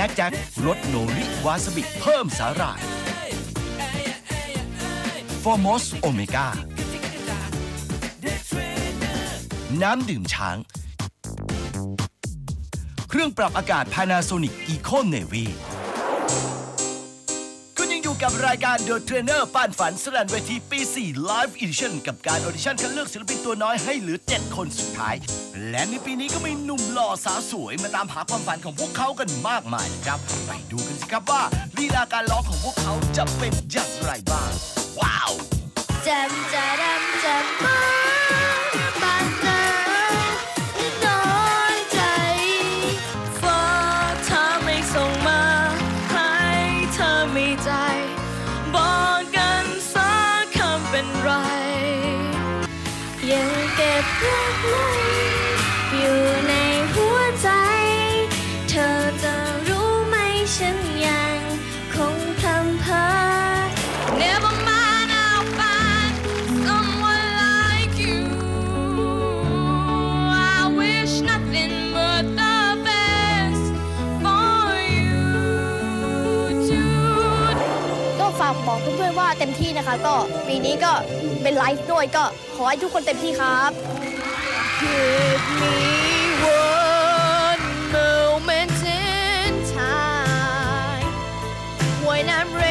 แน็กแจ็ครสโนริวาซาบิเพิ่มสาหร่ายฟอร์มอสโอเมก้าน้ำดื่มช้าง เครื่องปรับอากาศ Panasonic Eco Navy คุณยังอยู่ กับรายการ The Trainer ป้านฝันสรันเวทีปี 4 Live Edition กับการออดิชั่นคัดเลือกศิลปินตัวน้อยให้เหลือ 7 คนสุดท้าย และในปีนี้ก็มีหนุ่มหล่อสาวสวยมาตามหาความฝันของพวกเขากันมากมายนะครับ ไปดูกันสิครับว่าลีลาการร้องของพวกเขาจะเป็นอย่างไรบ้าง ว้าวจำจะรำจำมา อยู่ในหัวใจ เธอจะรู้ไหมฉันยังคงทำเพ้อ Never mind I'll find someone like you I wish nothing but the best for you too ก็ฝากบอกเพื่อนๆว่าเต็มที่นะคะ ก็ปีนี้ก็เป็นไลฟ์ด้วยก็ขอให้ทุกคนเต็มที่ครับ Give me one moment in time. When I'm racing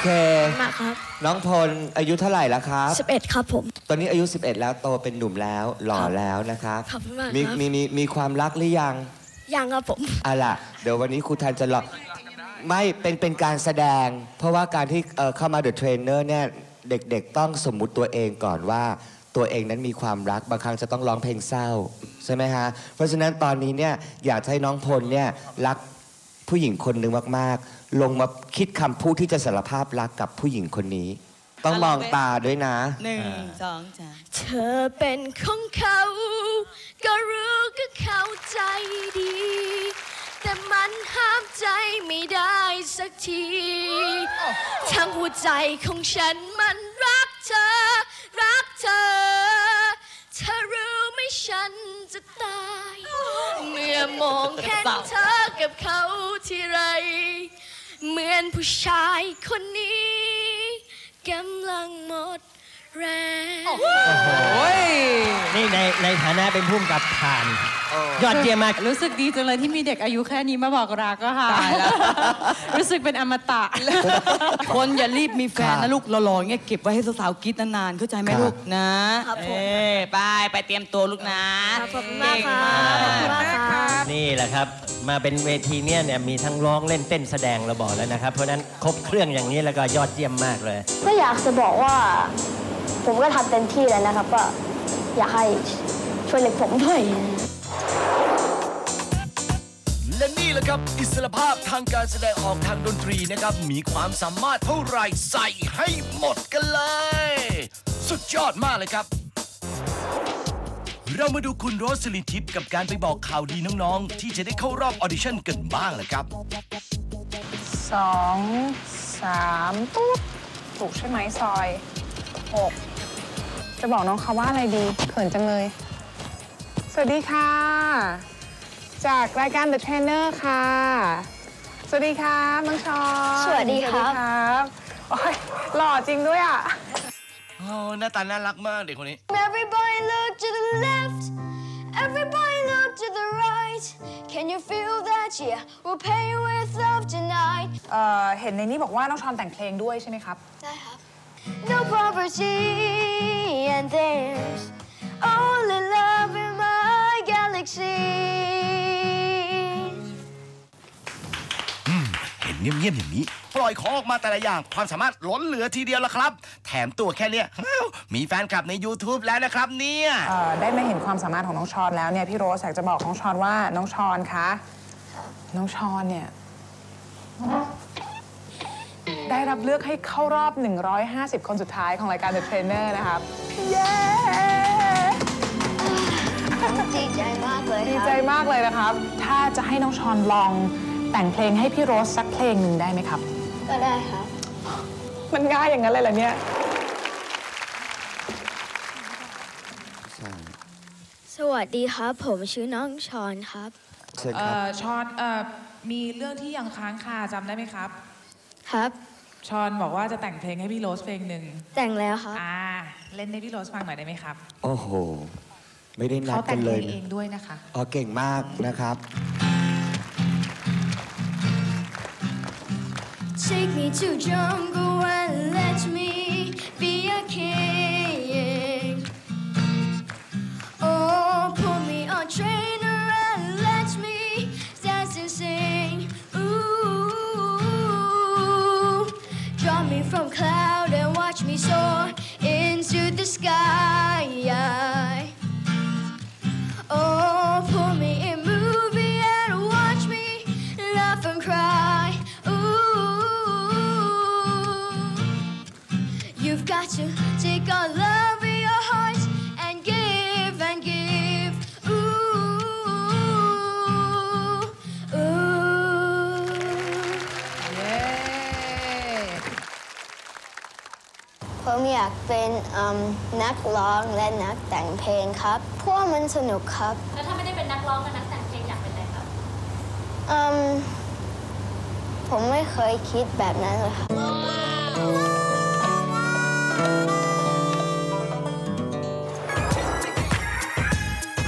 เค มากครับน้องพลอายุเท่าไหร่แล้วครับ 11 ครับผม ตอนนี้อายุ 11 แล้วโตเป็นหนุ่มแล้วหล่อแล้วนะครับขอบคุณมากมีครับ มีมีมีความรักหรือยัง ยังครับผมอะล่ะ เดี๋ยววันนี้ครูทันจะหลอกไม่เป็นเป็นการแสดง เพราะว่าการที่เอ่อเข้ามาเดอะเทรนเนอร์เนี่ยเด็กๆ ต้องสมมุติตัวเองก่อนว่าตัวเองนั้นมีความรักบางครั้งจะต้องร้องเพลงเศร้า ใช่ไหมฮะ เพราะฉะนั้นตอนนี้เนี่ยอยากให้น้องพลเนี่ยรัก ผู้หญิงคนหนึ่งมากๆ ลงมาคิดคำพูดที่จะสารภาพรักกับผู้หญิงคนนี้ ต้องมองตาด้วยนะ หนึ่งสองสามเธอเป็นของเขา ก็รู้ก็เข้าใจดี แต่มันห้ามใจไม่ได้สักที ทั้งหัวใจของฉันมันรักเธอ รักเธอ เธอรู้ไหมฉันจะตายเมื่อมองแค่เธอกับเขาทีไร เหมือนผู้ชายคนนี้กำลังหมดแรง โอ้ย ในในฐานะเป็นผู้กำกับผ่าน ยอดเยี่ยมมากรู้สึกดีจังเลยที่มีเด็กอายุแค่นี้มาบอกรักก็ค่ะตายแล้วรู้สึกเป็นอมตะ คนอย่ารีบมีแฟนครันะบลูกหล่อๆเงี้ยเก็บไว้ให้สาวๆกรีดนานๆ เข้าใจไหมครับลูกนะครับผมเอ้ยไปไปเตรียมตัวลูกนะขอบคุณมากครับขอบคุณมากครับนี่แหละครับ มาเป็นเวทีเนี่ยเนี่ยมีทั้งร้องเล่นเต้นแสดงเราบอกแล้วนะครับ เพราะฉะนั้นครบเครื่องอย่างนี้แล้วก็ยอดเยี่ยมมากเลย ก็อยากจะบอกว่า ผมก็ทำเต็มที่แล้วนะครับก็ อยากให้ช่วยเหลือผมด้วย และนี่แหละครับ อิสรภาพทางการแสดงออกทางดนตรีนะครับ มีความสามารถเท่าไหรใส่ให้หมดกันเลย สุดยอดมากเลยครับ เรามาดูคุณโรสลินทิพย์กับการไปบอกข่าวดีน้องๆ ที่จะได้เข้ารอบออดิชั่นกันบ้างเลยครับ สองสามตุ๊ดถูกใช่ไหมซอยหก จะบอกน้องเขาว่าอะไรดีเขินจังเลย สวัสดีค่ะ จากรายการ The Trainer ค่ะ สวัสดีครับน้องชอนสวัสดีครับ สวัสดีครับโอ้ยหล่อจริงด้วยอะ โอ้หน้าตาน่ารักมากเด็กคนนี้ Everybody look to the left. Everybody look to the right. Can you feel that? Yeah, we'll pay you with love tonight. เอ่อเห็นในนี้บอกว่าน้องชอนแต่งเพลงด้วยใช่ไหมครับ No poverty, and there's only love in my galaxy. เห็นเงียบๆอย่างนี้ ปล่อยของออกมาแต่ละอย่างความสามารถล้นเหลือทีเดียวละครับ แถมตัวแค่เนี้ยอ้าวมีแฟนคลับใน YouTube แล้วนะครับเนี่ย เอ่อได้มาเห็นความสามารถของน้องชอนแล้วเนี่ยพี่โรสอยากจะบอกน้องชอนว่าน้องชอนคะน้องชอนเนี่ย ได้รับเลือกให้เข้ารอบ 150 คนสุดท้ายของรายการ The Trainer นะครับ เย้ ดีใจมากเลยดีคใจรับมากเลยนะครับ ถ้าจะให้น้องชอนลองแต่งเพลงให้พี่โรสสักเพลงหนึ่งได้ไหมครับ ก็ได้ครับ มันง่ายอย่างนั้นเลยเหรอเนี่ยสวัสดีครับ ผมชื่อน้องชอนครับเชิญเอ่ครับอชอนเอ่อมีเรื่องที่ยังค้างคาจำได้ไหมครับ ครับ ชอนบอกว่าจะแต่งเพลงให้พี่โรสเพลงหนึ่งแต่งแล้วครับ อ่า เล่นให้พี่โรสฟังหน่อยได้ไหมครับ โอ้โห ไม่ได้นัเขาดแต่กังนเพเลลยงเอนะงด้วยนะคะ อ๋อเก่งมากนะครับ Take me to jungle and let me be a king. we soar into the sky. อยากเป็นอืมนักร้องและนักแต่งเพลงครับ เพราะว่ามันสนุกครับ แล้วถ้าไม่ได้เป็นนักร้องกับนักแต่งเพลงอยากเป็นอะไรครับอืมผมไม่เคยคิดแบบนั้นเลยครับ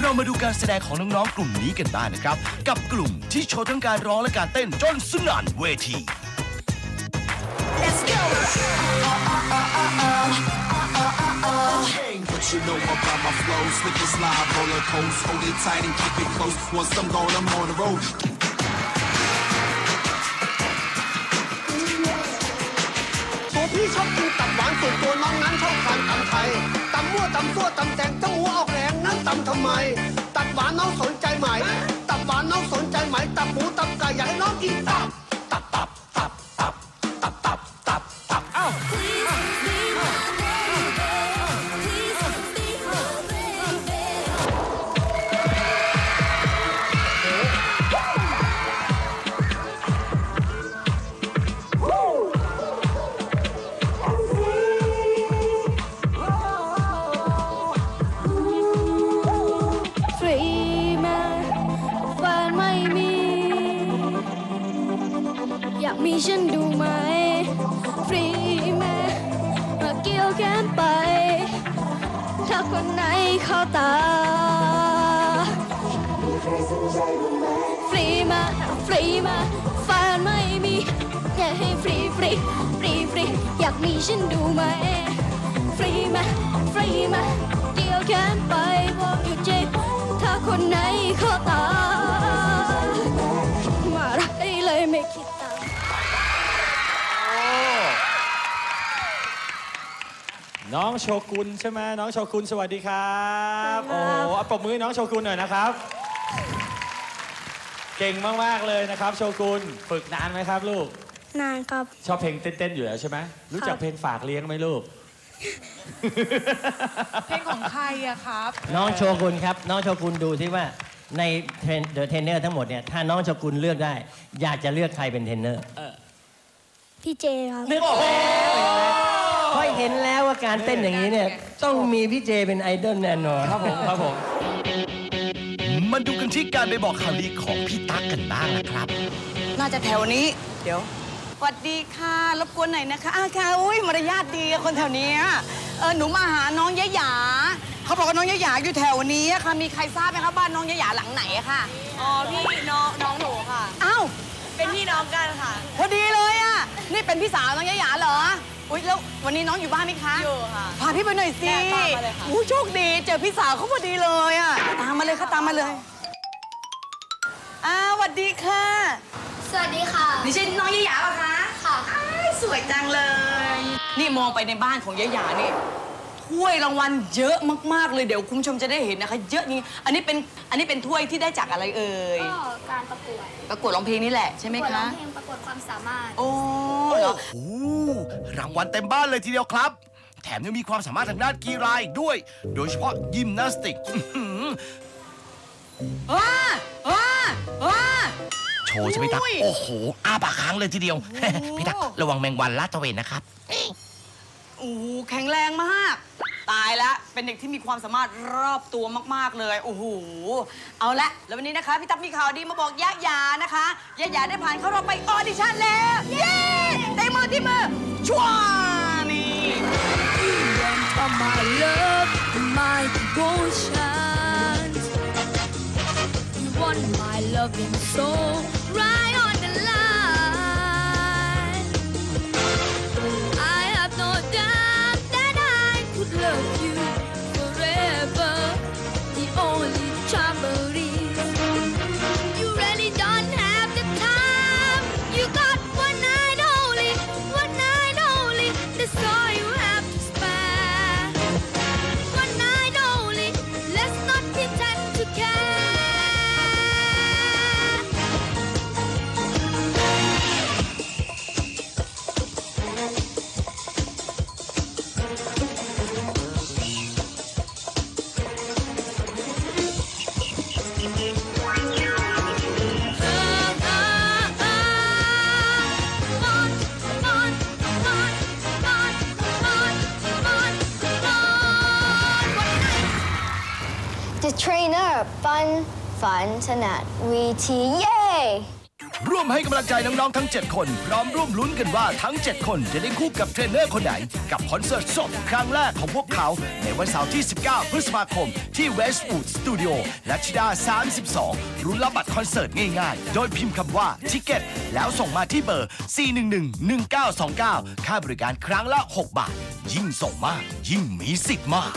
เรามาดูการแสดงของน้องๆ กลุ่มนี้กันบ้างนะครับ กับกลุ่มที่โชว์ทั้งการร้องและการเต้นจนสนั่นเวที What you know about my flow? Slip and slide, roller coast, hold it tight and keep it close. Once I'm gone, I'm on the road. ตัวพี่ชอบกินตับหวานส่วนตัวน้องนั้นชอบทานตำไทยตำมั่วตำซั่วตำแตงเจ้าหัวออกแรงนั้นตำทำไม ตับหวานน้องสนใจไหม ถ้าคนไหนเข้าตา ฟรีมา ฟรีมาแฟนไม่มี อยากให้ฟรีฟรีฟรีฟรีอยากมีฉันดูไหม ฟรีมา ฟรีมาเกี่ยวแขนไปบอกอยู่เจ็บถ้าคนไหนเข้าตา มารักได้เลยไม่คิด น้องโชกุนใช่ไหมน้องโชกุนสวัสดีครับโอ้โหเอาปรบมือให้น้องโชกุนหน่อยนะครับ เก่งมากๆเลยนะครับ โชกุนฝึกนานไหมครับลูก นานครับ ชอบเพลงเต้นๆอยู่แล้วใช่ไหมรู้จักเพลงฝากเลี้ยงไหมลูก เพลงของใครอะครับ น้องโชกุนครับ น้องโชกุนดูที่ว่าในเดอะเทรนเนอร์ทั้งหมดเนี่ยถ้าน้องโชกุนเลือกได้ อยากจะเลือกใครเป็นเทรนเนอร์พี่เจครับ นึกออกแล้ว เพราะเห็นแล้วว่าการเต้นอย่างนี้เนี่ยต้องมีพี่เจเป็นไอดอลแน่นอน ครับผมครับผม มาดูกันที่การไปบอกข่าวดีของพี่ตั๊กกันบ้างนะครับ น่าจะแถวนี้ เดี๋ยวสวัสดีค่ะรบกวนหน่อยนะคะอาค่ะอุ้ยมารยาทดีอะคนแถวเนี้ยเออหนูมาหาน้องยะหยาเขาบอกว่าน้องยะหยาอยู่แถวนี้อะค่ะ มีใครทราบไหมคะบ้านน้องยะหยาหลังไหนอะค่ะอ๋อพี่น้องน้องหนูค่ะ อ้าวเป็นพี่น้องกันค่ะ พอดีเลยอะนี่เป็นพี่สาวน้องยะหยาเหรอ อุ้ยแล้ววันนี้น้องอยู่บ้านไหมคะอยู่ค่ะพาพี่ไปหน่อยสิเนี่ยตามมาเลยค่ะ อู้โชคดี เจอพี่สาวเขาพอดีเลยอะตามมาเลยค่ะตามมาเลยอ้าวสวัสดีค่ะ สวัสดีค่ะ นี่ใช่น้องยะหยาเหรอคะค่ะ อ้ายสวยจังเลย นี่มองไปในบ้านของยะหยานี่ ถ้วยรางวัลเยอะมากๆเลยเดี๋ยวคุณผู้ชมจะได้เห็นนะคะ เยอะจริงอันนี้เป็นอันนี้เป็นถ้วยที่ได้จากอะไรเอ่ยก็การประกวดประกวดร้องเพลงนี่แหละใช่ไหมประกวดร้คะองเพลงประกวดความสามารถ โอ้โอ้เหรอโหรางวัลเต็มบ้านเลยทีเดียวครับ แถมยังมีความสามารถทางด้านกีฬาอีกด้วย โดยเฉพาะยิมนาสติกอื้อหือว้าว้าว้า โชว์ใช่ไหมตั๊กอุ้ย โอ้โห อ้าปากค้างเลยทีเดียว พี่ตั๊กระวังแมงวันลาดตระเวนนะครับ โอ้โหแข็งแรงมาก ตายแล้วเป็นเด็กที่มีความสามารถรอบตัวมาก ๆ เลย โอ้โห เอาละ แล้ววันนี้นะคะ พี่ตั๊กมีข่าวดีมาบอกยะยานะคะยะยาได้ผ่านเข้ารอบไปออดิชั่นแล้ว เย้เต็มมือที่มือชัวร์นี่ for my love my devotion. You want my loving soul right นฝันถนัดวีทีเย่ร่วมให้กำลังใจน้องๆทั้ง 7 คน พร้อมร่วมลุ้นกันว่าทั้ง 7 คนจะได้คู่กับเทรนเนอร์คนไหน กับคอนเสิร์ตสดครั้งแรกของพวกเขา ในวันเสาร์ที่ 19 พฤษภาคม ที่ Westwood Studio และชิดา 32 รุ้นรับบัตรคอนเสิร์ตง่ายๆ โดยพิมพ์คำว่าทิเก็ตแล้วส่งมาที่เบอร์ 411-1929 ค่าบริการครั้งละ 6 บาท ยิ่งส่งมาก ยิ่งมีสิทธิ์มาก